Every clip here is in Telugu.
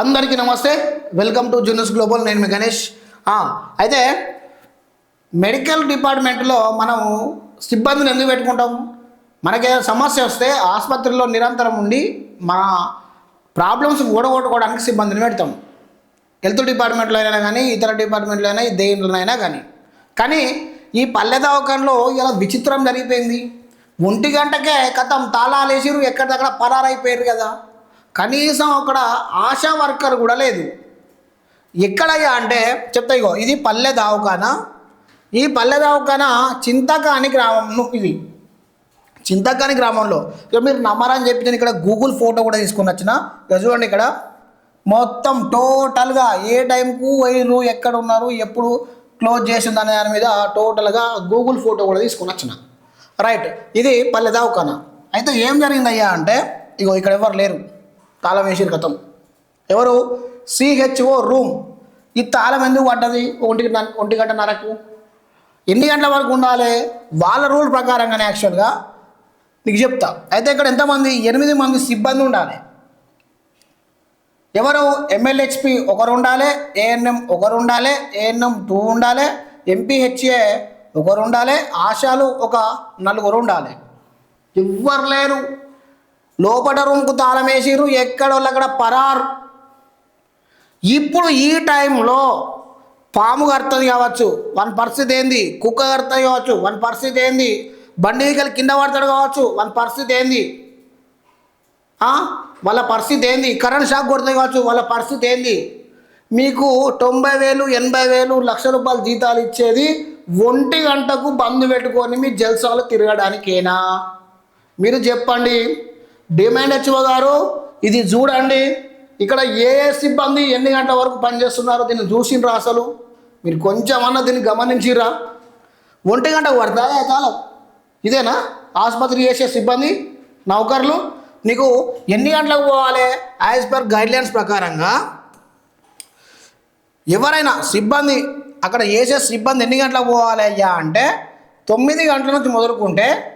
అందరికీ నమస్తే. వెల్కమ్ టు జూనియర్స్ గ్లోబల్ నేను మీ గణేష్. అయితే మెడికల్ డిపార్ట్మెంట్లో మనం సిబ్బందిని ఎందుకు పెట్టుకుంటాం? మనకి ఏదైనా సమస్య వస్తే ఆసుపత్రిలో నిరంతరం ఉండి మా ప్రాబ్లమ్స్ ఓడగొట్టుకోవడానికి సిబ్బందిని పెడతాం. హెల్త్ డిపార్ట్మెంట్లో అయినా కానీ ఇతర డిపార్ట్మెంట్లో అయినా దేంట్లోనైనా కానీ. కానీ ఈ పల్లె దవాఖానలో ఇలా విచిత్రం జరిగిపోయింది. ఒంటి గంటకే కథం తాళాలు వేసిరు ఎక్కడిదక్కడ పరారైపోయారు కదా. కనీసం అక్కడ ఆశా వర్కర్ కూడా లేదు. ఎక్కడయ్యా అంటే చెప్తా ఇగో ఇది పల్లె దవాఖాన ఈ పల్లె దవాఖాన చింతకాని గ్రామం ఇది. చింతకాని గ్రామంలో. ఇక మీరు నమ్మరని చెప్పి నేను ఇక్కడ గూగుల్ ఫోటో కూడా తీసుకుని వచ్చిన. చూడండి ఇక్కడ. మొత్తం టోటల్గా ఏ టైంకు వైరు ఎక్కడ ఉన్నారు ఎప్పుడు క్లోజ్ చేసింది అనే దాని మీద టోటల్గా గూగుల్ ఫోటో కూడా తీసుకుని వచ్చిన. రైట్ ఇది పల్లె దవాఖాన అయితే ఏం జరిగిందయ్యా అంటే ఇగో ఇక్కడ ఎవరు లేరు. తాళం వేసిన కథం ఎవరు? CHO room. ఈ తాళం ఎందుకు పడ్డది? ఒంటి ఒంటి గంట నరకు. ఎన్ని గంటల వరకు ఉండాలి? వాళ్ళ రూల్ ప్రకారంగానే యాక్చువల్గా నీకు చెప్తా. అయితే ఇక్కడ ఎంతమంది? ఎనిమిది మంది సిబ్బంది ఉండాలి. ఎవరు? ఎమ్మెల్యేహెచ్పి ఒకరు ఉండాలి ఏఎన్ఎం ఒకరు ఉండాలి ఏఎన్ఎం టూ ఉండాలి ఎంపీహెచ్ఏ ఒకరు ఉండాలి ఆశాలు ఒక నలుగురు ఉండాలి. ఎవ్వరు లేరు. లోపల రూమ్కు తాళమేసిరు ఎక్కడ ఎక్కడోళ్ళు అక్కడ పరారు. ఇప్పుడు ఈ టైంలో పాము కడుతుంది కావచ్చు వన్ పరిస్థితి ఏంది? కుక్క కడుతుంది కావచ్చు వన్ పరిస్థితి ఏంది? బండి వెహికల్ కింద పడతాడు కావచ్చు వన్ పరిస్థితి ఏంది? వాళ్ళ పరిస్థితి ఏంది? కరెంట్ షాక్ కొడుతుంది కావచ్చు వాళ్ళ పరిస్థితి ఏంది? మీకు తొంభై వేలు ఎనభై వేలు లక్ష రూపాయలు జీతాలు ఇచ్చేది ఒంటి గంటకు బంద్ పెట్టుకొని మీ జల్సాలు తిరగడానికేనా? మీరు చెప్పండి. డిమాండ్ హెచ్ఓ గారు. ఇది చూడండి. ఇక్కడ ఏ ఏ సిబ్బంది ఎన్ని గంటల వరకు పనిచేస్తున్నారో దీన్ని చూసిండ్రా అసలు. మీరు కొంచెం దీన్ని గమనించిరా ఒంటి గంటకు పడుతుందా? కాలం? ఇదేనా? ఆసుపత్రి చేసే సిబ్బంది నౌకర్లు. నీకు ఎన్ని గంటలకు పోవాలి? యాజ్ పర్ గైడ్లైన్స్ ప్రకారంగా. ఎవరైనా సిబ్బంది అక్కడ చేసే సిబ్బంది ఎన్ని గంటలకు పోవాలి అయ్యా? అంటే తొమ్మిది గంటల నుంచి మొదలుకుంటే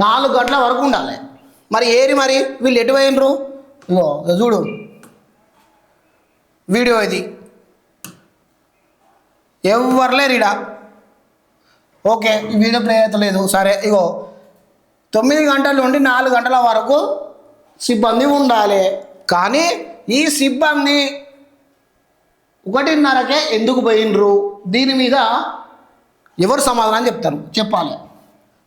నాలుగు గంటల వరకు ఉండాలి. మరి ఏరి మరి? వీళ్ళు ఎటు పోయినరు ఇగో చూడు. వీడియో ఇది. ఎవరు లేరు ఓకే వీడియో ప్లే అవుతలేదు సరే ఇగో తొమ్మిది గంటల నుండి నాలుగు గంటల వరకు సిబ్బంది ఉండాలి. కానీ ఈ సిబ్బంది ఒకటిన్నరకే ఎందుకు పోయినరు దీని మీద ఎవరు సమాధానం చెప్తారు? చెప్పాలి.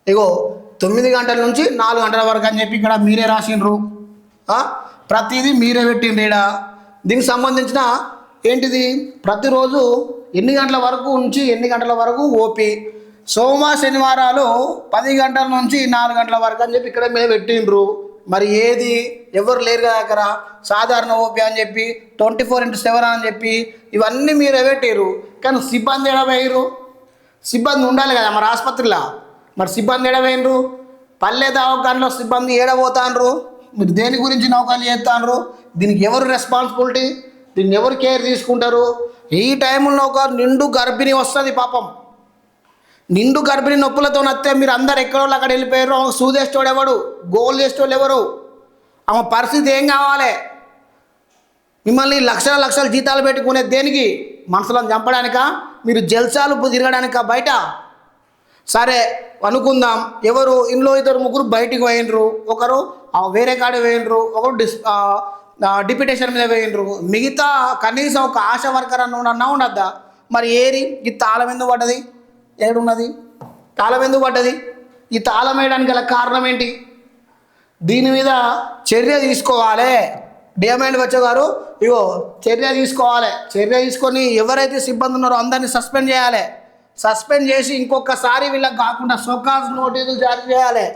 ఇగో తొమ్మిది గంటల నుంచి నాలుగు గంటల వరకు అని చెప్పి ఇక్కడ మీరే రాసిండ్రు. ప్రతిదీ మీరే పెట్టిండ్రు ఈడ. దీనికి సంబంధించిన ఏంటిది? ప్రతిరోజు ఎన్ని గంటల వరకు ఉంచి ఎన్ని గంటల వరకు ఓపి? సోమ శనివారాలు పది గంటల నుంచి నాలుగు గంటల వరకు అని చెప్పి ఇక్కడ మీద పెట్టిండ్రు. మరి ఏది? ఎవరు లేరు కదా అక్కడ. సాధారణ ఓపి అని చెప్పి ట్వంటీ ఫోర్ ఇంటూ సెవెన్ అని చెప్పి ఇవన్నీ మీరే పెట్టారు కానీ సిబ్బంది ఎడవేయరు సిబ్బంది ఉండాలి కదా మరి ఆసుపత్రిలో. మరి సిబ్బంది ఎడవేయండ్రు పల్లె దవాఖానలో సిబ్బంది ఏడబోతాండ్రు? మీరు దేని గురించి నౌకలు చేస్తాండ్రు? దీనికి ఎవరు రెస్పాన్సిబిలిటీ దీన్ని ఎవరు కేర్ తీసుకుంటారు? ఈ టైంలో ఒక నిండు గర్భిణి వస్తుంది పాపం. నిండు గర్భిణి నొప్పులతో వస్తే మీరు అందరు ఎక్కడో అక్కడ వెళ్ళిపోయారు. ఆమె సూదేసేవాడు ఎవడు? గోల్ చేసేవాళ్ళు ఎవరు? ఆమె పరిస్థితి ఏం కావాలి? మిమ్మల్ని లక్షల లక్షల జీతాలు పెట్టుకునే దేనికి? మనసులను చంపడానికా? మీరు జల్సాలు తిరగడానికా బయట? సరే అనుకుందాం. ఎవరు? ఇంట్లో ఇద్దరు ముగ్గురు బయటికి పోయినరు ఒకరు వేరే కాడ పోయినరు ఒకరు డిస్ డిప్యూటేషన్ మీద పోయినరు మిగతా కనీసం ఒక ఆశ వర్కర్ అన్న ఉండన్నా ఉండద్దా? మరి ఏరి ఈ తాళం ఎందుకు పడ్డది? ఏడున్నది? తాళం ఎందుకు పడ్డది? ఈ తాళం వేయడానికి గల కారణం ఏంటి? దీని మీద చర్య తీసుకోవాలి. డిఎంఎండ్ వచ్చే గారు ఇగో చర్య తీసుకోవాలి. చర్య తీసుకొని ఎవరైతే సిబ్బంది ఉన్నారో అందరినీ సస్పెండ్ చేయాలి. సస్పెండ్ చేసి ఇంకొకసారి వీళ్ళకి కాకుండా సోకాస్ నోటీసులు జారీ చేయాలి.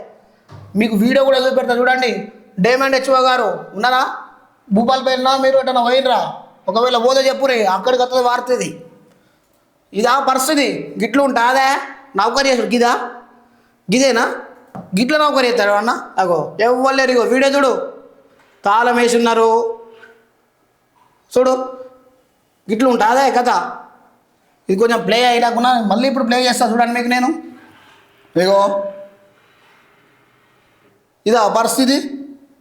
మీకు వీడియో కూడా చూపెడతా చూడండి. డేమండ్ హెచ్ఓ గారు ఉన్నారా? భూపాల్ భూపాలపల్లినా మీరు ఎటన్నా పోయినరా ఒకవేళ పోతే చెప్పురే అక్కడికి వస్తుంది వాడుతుంది ఇదా పరిస్థితి? గిట్లు ఉంటుందా నౌకరీ చేసుడు గిదా? గిదేనా? గిట్ల నౌకరీ అవుతాడు అన్న? అగో ఎవ్వలేరు ఇగో. వీడియో చూడు. తాళం వేసి ఉన్నారు. చూడు. గిట్లు ఉంటుందా కథ. ఇది కొంచెం ప్లే అయ్యాకున్నా మళ్ళీ ఇప్పుడు ప్లే చేస్తా చూడండి మీకు నేను. ఇగో ఇదా పరిస్థితి?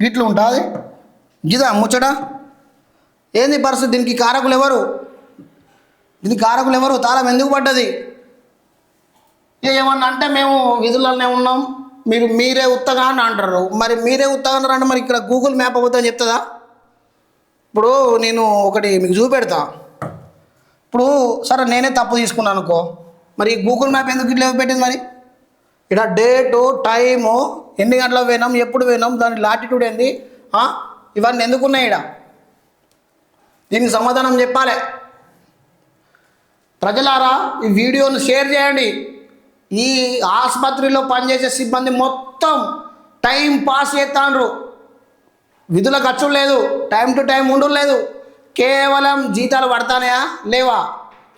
గిట్లు ఉంటుంది. గిదా ముచ్చట? ఏంది పరిస్థితి? దీనికి కారకులు ఎవరు? దీనికి కారకులు ఎవరు? తాళం ఎందుకు పడ్డది? ఏమన్నా అంటే మేము విధులనే ఉన్నాం. మీరు మీరే ఉత్తగా అని అంటారు. మరి మీరే ఉత్తగా అన్నారు అంటే మరి ఇక్కడ గూగుల్ మ్యాప్ అవుతుందని చెప్తుందా? ఇప్పుడు నేను ఒకటి మీకు చూపెడతా. ఇప్పుడు సరే నేనే తప్పు తీసుకున్నాను అనుకో మరి గూగుల్ మ్యాప్ ఎందుకు ఇట్లా పెట్టింది మరి? ఇక్కడ డేటు టైము ఎన్ని గంటలకు పోయినాం ఎప్పుడు పోయినాం దాని లాటిట్యూడ్ ఏంది? ఇవన్నీ ఎందుకున్నాయి ఇక్కడ దీనికి సమాధానం చెప్పాలి. ప్రజలారా ఈ వీడియోను షేర్ చేయండి. ఈ ఆసుపత్రిలో పనిచేసే సిబ్బంది మొత్తం టైం పాస్ చేస్తాండ్రు. విధుల ఖర్చు లేదు టైం టు టైం ఉండలేదు. కేవలం జీతాలు పడతానయా? లేవా?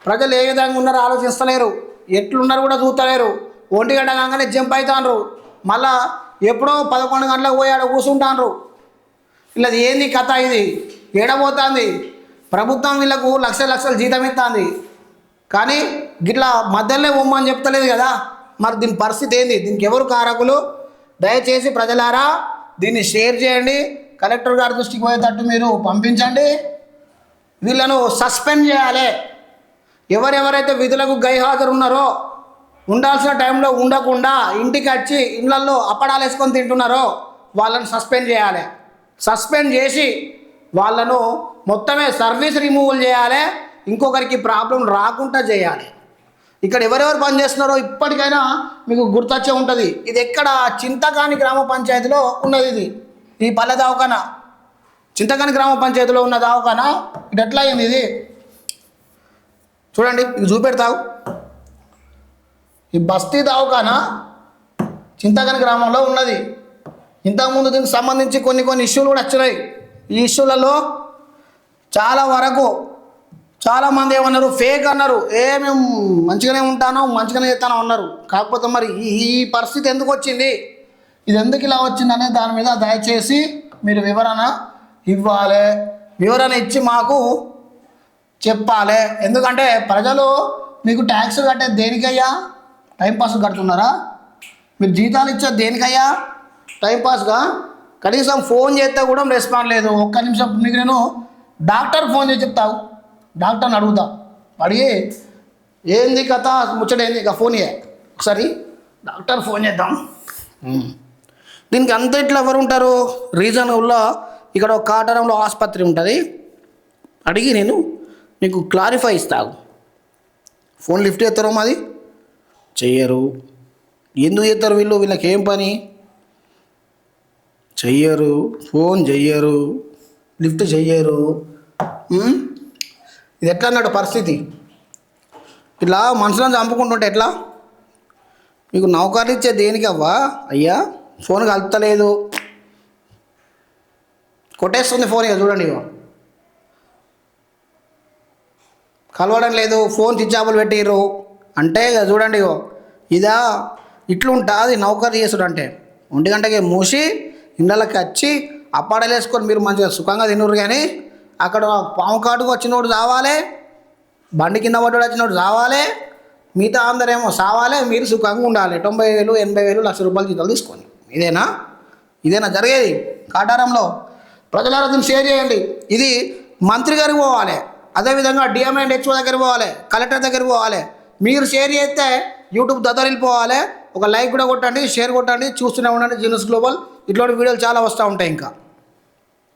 ప్రజలు ఏ విధంగా ఉన్నారో ఆలోచిస్తలేరు. ఎట్లున్నారు కూడా చూస్తలేరు. ఒంటి గంట కాగానే జంప్ అవుతాండ్రు మళ్ళా ఎప్పుడో పదకొండు గంటలకు పోయి ఆడ కూర్చుంటాండ్రు ఇలా ఏంది కథ ఇది? ఏడబోతుంది. ప్రభుత్వం వీళ్ళకు లక్ష లక్షలు జీతం ఇస్తుంది. కానీ గిట్లా మధ్యలోనే ఉమ్మని చెప్తలేదు కదా? మరి దీని పరిస్థితి ఏంది? దీనికి ఎవరు కారకులు? దయచేసి ప్రజలారా దీన్ని షేర్ చేయండి. కలెక్టర్ గారి దృష్టికి పోయేటట్టు మీరు పంపించండి. వీళ్ళను సస్పెండ్ చేయాలి. ఎవరెవరైతే విధులకు గైహాజరు ఉన్నారో ఉండాల్సిన టైంలో ఉండకుండా ఇంటికి వచ్చి ఇళ్ళలో అప్పడాలు వేసుకొని తింటున్నారో వాళ్ళని సస్పెండ్ చేయాలి. సస్పెండ్ చేసి వాళ్ళను మొత్తమే సర్వీస్ రిమూవల్ చేయాలి ఇంకొకరికి ప్రాబ్లం రాకుండా చేయాలి. ఇక్కడ ఎవరెవరు పనిచేస్తున్నారో ఇప్పటికైనా మీకు గుర్తొచ్చే ఉంటుంది. ఇది ఎక్కడ చింతకాని గ్రామ పంచాయతీలో ఉన్నది ఇది. ఈ పల్లె దవాఖానా. చింతకాని గ్రామ పంచాయతీలో ఉన్న దావకానా? ఇది ఎట్లా అయింది ఇది? చూడండి ఇది చూపెడతావు. ఈ బస్తీ దావకానా? చింతకాని గ్రామంలో ఉన్నది. ఇంతకుముందు దీనికి సంబంధించి కొన్ని కొన్ని ఇష్యూలు కూడా వచ్చినాయి. ఈ ఇష్యూలలో చాలా వరకు చాలామంది ఏమన్నారు? ఫేక్ అన్నారు. ఏ మేము మంచిగానే ఉంటానో మంచిగానే చేస్తానో అన్నారు. కాకపోతే మరి ఈ ఈ పరిస్థితి ఎందుకు వచ్చింది? ఇది ఎందుకు ఇలా వచ్చిందనే దాని మీద దయచేసి మీరు వివరణ ఇవ్వాలి. వివరణ ఇచ్చి మాకు చెప్పాలి. ఎందుకంటే ప్రజలు మీకు ట్యాక్స్ కట్టే దేనికయ్యా? టైంపాస్ కడుతున్నారా? మీరు జీతాలు ఇచ్చే దేనికయ్యా? టైంపాస్గా కనీసం ఫోన్ చేస్తే కూడా రెస్పాండ్ లేదు. ఒక్క నిమిషం మీకు నేను డాక్టర్ ఫోన్ చేసి చెప్తావు. డాక్టర్ని అడుగుతా. అడిగి ఏంది కథ? ముచ్చట ఏంది? ఇక ఫోన్ ఇయ్య. ఒకసారి డాక్టర్ ఫోన్ చేద్దాం. దీనికి అంత ఇట్లా ఎవరు ఉంటారు? రీజన్ వల్ల ఇక్కడ ఒక కాటరంలో ఆసుపత్రి ఉంటుంది. అడిగి నేను మీకు క్లారిఫై ఇస్తాను ఫోన్ లిఫ్ట్ చేస్తారో మాది? చెయ్యరు. ఎందుకు చేస్తారు వీళ్ళు? వీళ్ళకి ఏం పని? చెయ్యరు. ఫోన్ చెయ్యరు. లిఫ్ట్ చెయ్యరు. ఇది ఎట్లా అన్నాడు పరిస్థితి? ఇట్లా మనుషులను చంపుకుంటుంటే ఎట్లా? మీకు నౌకర్లు ఇచ్చే దేనికి అవ్వా అయ్యా ఫోన్ కలుపుతలేదు కొట్టేస్తుంది ఫోన్ ఇక చూడండి ఇగో. కలవడం లేదు ఫోన్ చిచ్చాపులు పెట్టిర్రు. అంటే ఇక చూడండి ఇగో ఇదా ఇట్లుంటుంది నౌకరు చేసుడు అంటే. ఒంటి గంటకి మూసి ఇళ్ళకి వచ్చి అప్పాడలు వేసుకొని మీరు మంచిగా సుఖంగా తినరు కానీ అక్కడ పాము కాటుకు వచ్చినోడు చావాలి బండి కింద పడ్డాడు వచ్చినోడు చావాలి మిగతా అందరేమో సావాలి మీరు సుఖంగా ఉండాలి. తొంభై వేలు ఎనభై వేలు లక్ష రూపాయలు జీతాలు తీసుకోండి. ఇదేనా? ఇదేనా జరిగేది? కాటారంలో ప్రజలారా దీన్ని షేర్ చేయండి. ఇది మంత్రి గారికి పోవాలి. అదేవిధంగా డిఎంఐ అండ్ హెచ్ఓ దగ్గరికి పోవాలి. కలెక్టర్ దగ్గరికి పోవాలి. మీరు షేర్ చేస్తే యూట్యూబ్ దద్దరిల్లిపోవాలి ఒక లైక్ కూడా కొట్టండి షేర్ కొట్టండి చూస్తూనే ఉండండి జీనస్ గ్లోబల్ ఇట్లాంటి వీడియోలు చాలా వస్తూ ఉంటాయి ఇంకా.